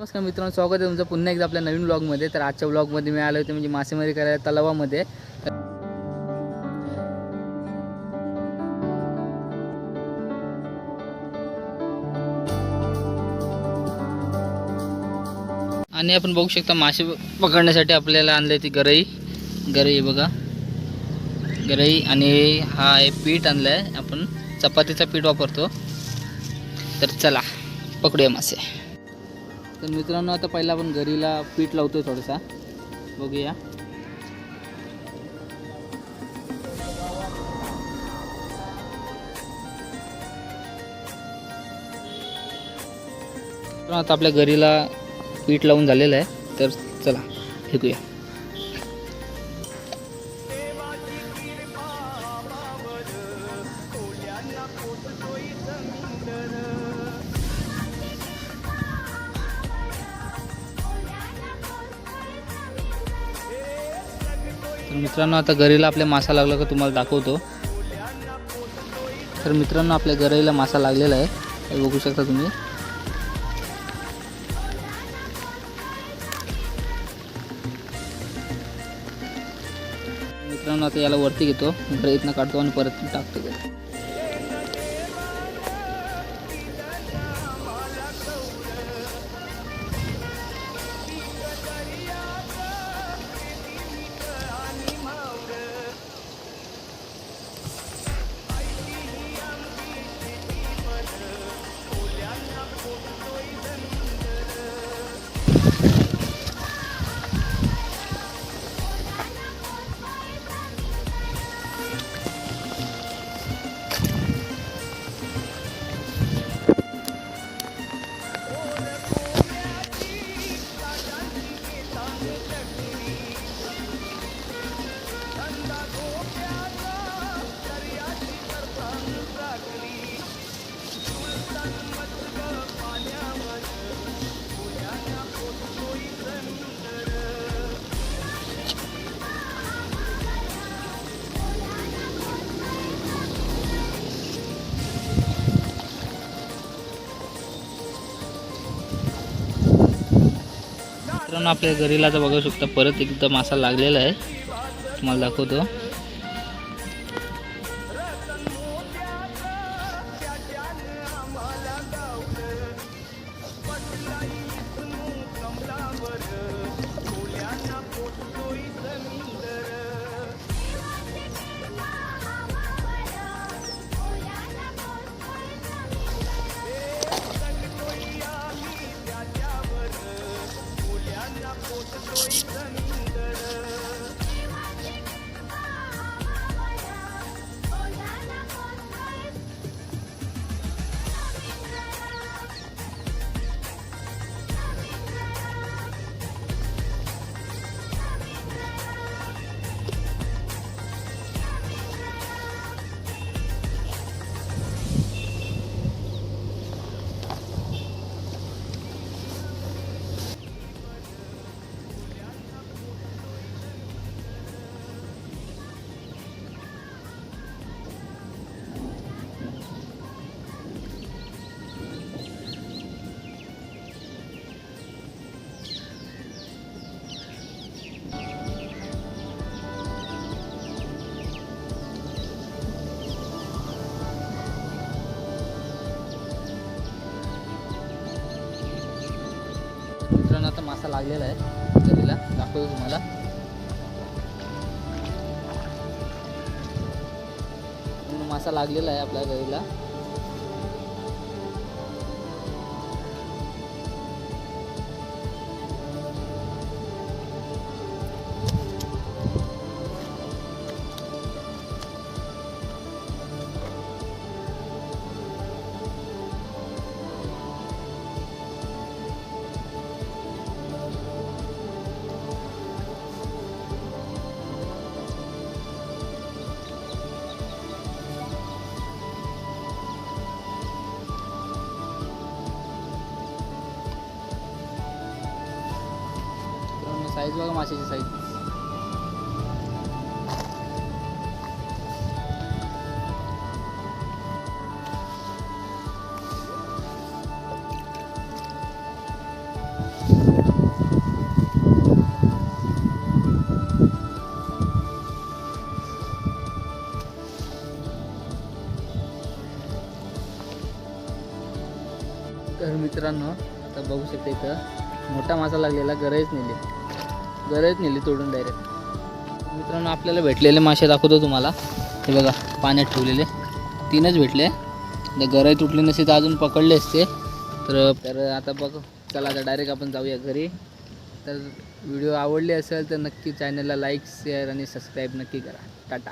नमस्कार मित्रांनो स्वागत आहे तुमचं पुन्हा एकदा आपल्या नवीन ब्लॉगमध्ये तर आजच्या ब्लॉगमध्ये मी आलो होते म्हणजे मासेमारी करायला तलावामध्ये. आणि आपण बघू शकता मासे पकडण्यासाठी आपल्याला आणलं ती गरई. गरई बघा. गरई आणि हा आहे पीठ आणलं आहे आपण चपातीचा पीठ वापरतो. तर चला पकडूया मासे. तर मित्रांनो आता पहिला आपण घरीला पीठ लावतोय थोडासा. बघूया. आता आपल्या घरीला पीठ लावून झालेलं आहे. तर चला फेकूया. तर मित्रांनो आता गरीला आपल्या मासा लागला का तुम्हाला दाखवतो. तर मित्रांनो आपल्या गरीला मासा लागलेला आहे. हे बघू शकता तुम्ही. मित्रांनो आता याला वरती घेतो. गरईतनं काढतो आणि परत टाकतो. मित्रांनो आपल्या घरीला बघू शकता परत एकदा मासा लागलेला आहे. तुम्हाला दाखवतो. 我是说一的 मासा लागलेला आहे. घरीला दाखवतो तुम्हाला. मासा लागलेला आहे आपल्या घरीला. साईज बघा माशाची साईज तर मित्रांनो आता बघू शकते इथं मोठा मासा लागलेला गरज नेली गरज नेली तोडून डायरेक्ट मित्रांनो आपल्याला भेटलेले मासे दाखवतो तुम्हाला. हे बघा पाण्यात ठेवलेले. तीनच भेटले. तर गरज तुटली नसेल तर अजून पकडले असते. तर तर आता बघ. चला आता डायरेक्ट आपण जाऊया घरी. तर व्हिडिओ आवडले असेल तर नक्की चॅनलला लाईक शेअर आणि सबस्क्राईब नक्की करा. टाटा.